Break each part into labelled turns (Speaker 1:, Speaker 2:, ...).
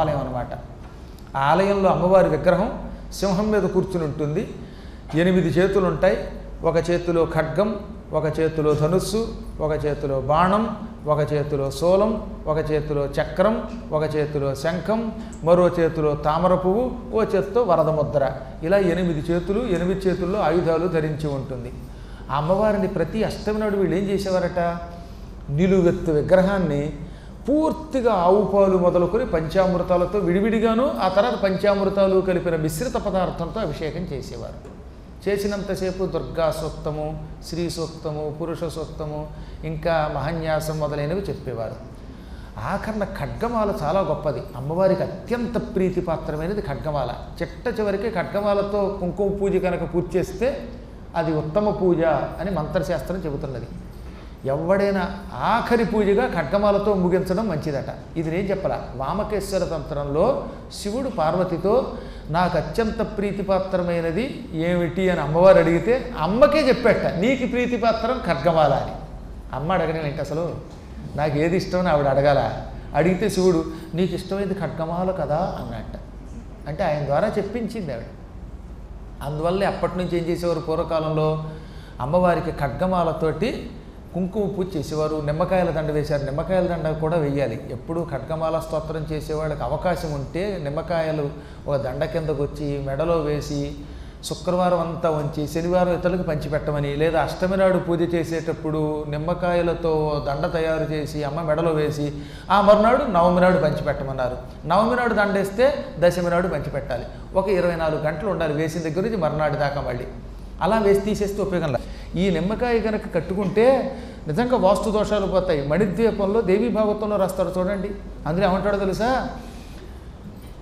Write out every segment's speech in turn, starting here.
Speaker 1: ఆలయం అనమాట ఆలయంలో అమ్మవారి విగ్రహం సింహం మీద కూర్చుని ఉంటుంది. ఎనిమిది చేతులు ఉంటాయి. ఒక చేతిలో ఖడ్గం ఒక చేతిలో ధనుస్సు ఒక చేతిలో బాణం ఒక చేతిలో శూలం ఒక చేతిలో చక్రం ఒక చేతిలో శంఖం మరో చేతిలో తామర పువ్వు ఓ చేతితో వరదముద్ర ఇలా ఎనిమిది చేతులు ఎనిమిది చేతుల్లో ఆయుధాలు ధరించి ఉంటుంది. ఆ అమ్మవారిని ప్రతి అష్టమి నాడు వీళ్ళు ఏం చేసేవారట? నిలువెత్తు విగ్రహాన్ని పూర్తిగా ఆవు పాలు మొదలుకొని పంచామృతాలతో విడివిడిగాను ఆ తర్వాత పంచామృతాలు కలిపిన మిశ్రిత పదార్థంతో అభిషేకం చేసేవారు. చేసినంతసేపు దుర్గా సూక్తము శ్రీ సూక్తము పురుష సూక్తము ఇంకా మహన్యాసం మొదలైనవి చెప్పేవారు. ఆఖరణ ఖడ్గమాల చాలా గొప్పది. అమ్మవారికి అత్యంత ప్రీతిపాత్రమైనది ఖడ్గమాల. చిట్ట చివరికి ఖడ్గమాలతో కుంకుమ పూజ కనుక పూజ చేస్తే అది ఉత్తమ పూజ అని మంత్రశాస్త్రం చెబుతున్నది. ఎవడైనా ఆఖరి పూజగా ఖడ్గమాలతో ముగించడం మంచిదట. ఇది నేను చెప్పాల? వామకేశ్వర తంత్రంలో శివుడు పార్వతితో నాకు అత్యంత ప్రీతిపాత్రమైనది ఏమిటి అని అమ్మవారు అడిగితే అమ్మకే చెప్పేట నీకు ప్రీతిపాత్రం ఖడ్గమాల అని. అమ్మ అడగడం ఏంటి అసలు? నాకు ఏది ఇష్టమని ఆవిడ అడగాల. అడిగితే శివుడు నీకు ఇష్టమైంది ఖడ్గమాల కదా అన్నట్ట. అంటే ఆయన ద్వారా చెప్పించింది ఆవిడ. అందువల్లే అప్పటి నుంచి ఏం చేసేవారు? పూర్వకాలంలో అమ్మవారికి ఖడ్గమాలతోటి కుంకుమ పూజ చేసేవారు నిమ్మకాయల దండ వేశారు. నిమ్మకాయల దండ కూడా వెయ్యాలి ఎప్పుడు ఖడ్గమాల స్తోత్రం చేసేవాళ్ళకి అవకాశం ఉంటే నిమ్మకాయలు ఒక దండ కిందకు వచ్చి మెడలో వేసి శుక్రవారం అంతా ఉంచి శనివారం ఇతరులకు పంచిపెట్టమని లేదా అష్టమి నాడు పూజ చేసేటప్పుడు నిమ్మకాయలతో దండ తయారు చేసి అమ్మ మెడలో వేసి ఆ మరునాడు నవమి నాడు పంచిపెట్టమన్నారు. నవమి నాడు దండ వేస్తే దశమి నాడు పంచిపెట్టాలి. ఒక ఇరవై నాలుగు గంటలు ఉండాలి. వేసిన దగ్గర నుంచి మరునాడు దాకా మళ్ళీ. అలా వేసి తీసేస్తే ఉపయోగం లేదు. ఈ నిమ్మకాయ కనుక కట్టుకుంటే నిజంగా వాస్తు దోషాలు పోతాయి. మణిద్వీపంలో దేవీ భాగవతంలో రాస్తారు చూడండి. అందులో ఏమంటాడో తెలుసా?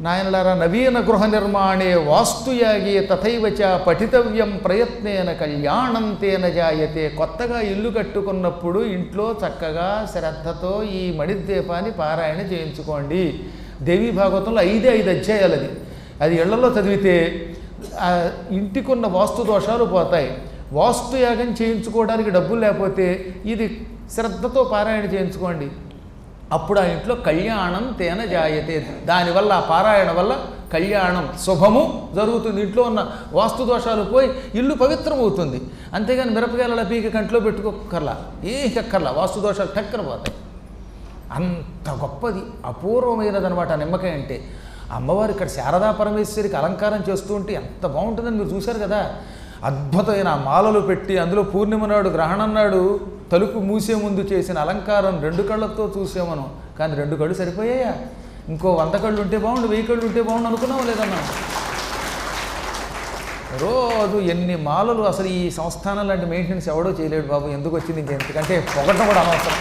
Speaker 1: నాయనలారా నవీన గృహ నిర్మాణే వాస్తుయాగి తథైవచ పఠితవ్యం ప్రయత్నేన కళ్యాణం తేన జాయతే. కొత్తగా ఇల్లు కట్టుకున్నప్పుడు ఇంట్లో చక్కగా శ్రద్ధతో ఈ మణిద్వీపాన్ని పారాయణ చేయించుకోండి. దేవీ భాగవతంలో ఐదే ఐదు అధ్యాయాలు అది అది ఇళ్ళలో చదివితే ఇంటికున్న వాస్తు దోషాలు పోతాయి. వాస్తు యాగం చేయించుకోవడానికి డబ్బులు లేకపోతే ఇది శ్రద్ధతో పారాయణ చేయించుకోండి. అప్పుడు ఆ ఇంట్లో కళ్యాణం తేన జాయతే. దానివల్ల ఆ పారాయణ వల్ల కళ్యాణం శుభము జరుగుతుంది. ఇంట్లో ఉన్న వాస్తు దోషాలు పోయి ఇల్లు పవిత్రమవుతుంది. అంతేగాని మిరపకాయల పీక కంట్లో పెట్టుకోకర్లా ఏ వాస్తు దోషాలు టక్కన పోతాయి. అంత గొప్పది అపూర్వమైనదనమాట అనమాట నిమ్మకాయ అంటే. అమ్మవారు ఇక్కడ శారదా పరమేశ్వరికి అలంకారం చేస్తూ ఉంటే ఎంత బాగుంటుందని మీరు చూశారు కదా. అద్భుతమైన మాలలు పెట్టి అందులో పూర్ణిమ నాడు గ్రహణం నాడు తలుపు మూసే ముందు చేసిన అలంకారం రెండు కళ్ళతో చూసామను. కానీ రెండు కళ్ళు సరిపోయాయా? ఇంకో వంద కళ్ళు ఉంటే బాగుండు వెయ్యి కళ్ళు ఉంటే బాగుండు అనుకున్నాం లేదన్నా? రోజు ఎన్ని మాలలు అసలు ఈ సంస్థానం లాంటి మెయింటెనెన్స్ ఎవడో చేయలేడు బాబు. ఎందుకు వచ్చింది ఇంకెందుకంటే పొగటం కూడా అనవసరం.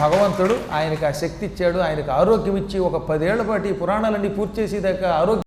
Speaker 1: భగవంతుడు ఆయనకి ఆ శక్తి ఇచ్చాడు ఆయనకు ఆరోగ్యం ఇచ్చి ఒక పదేళ్ళ పాటు ఈ పురాణాలన్నీ పూర్తి చేసేదాకా ఆరోగ్యం